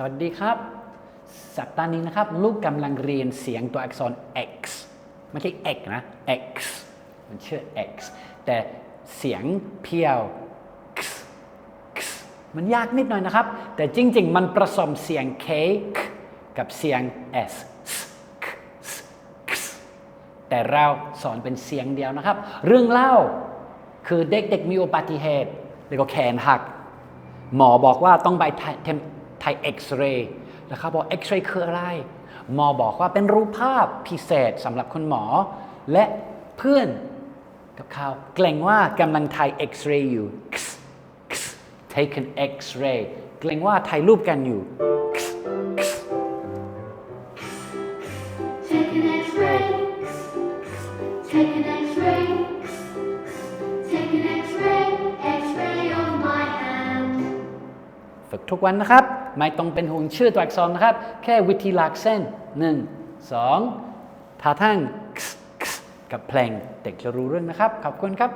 สวัสดีครับ สัปดาห์นี้นะครับ ลูกกำลังเรียนเสียงตัวอักษร x ไม่ใช่ x นะ x มันชื่อ x แต่เสียงเพียว x x มันยากนิดหน่อยนะครับ แต่จริง ๆ มันผสมเสียง k กับเสียง s แต่เราสอนเป็นเสียงเดียวนะครับ เรื่องเล่าคือเด็กๆมีอุบัติเหตุ แล้วก็แขนหัก หมอบอกว่าต้องไปเทม ยเอ็กซเรย์แล้วเขาบอกเอ็กซเรย์คืออะไร หมอบอกว่าเป็นรูปภาพพิเศษสำหรับคุณหมอ และเพื่อนกับเขาเกรงว่ากำลังถ่ายเอ็กซเรย์อยู่ X X take an X-ray เกรงว่าถ่ายรูปกันอยู่ X X Take an X-ray. Take an X-ray. ฝึกทุกวันนะครับ ไม่ต้องเป็นห่วงชื่อตัวอักษรนะครับ แค่วิธีลากเส้น1 2ท่าทางกับเพลงเด็กจะรู้เรื่องนะครับ ขอบคุณครับ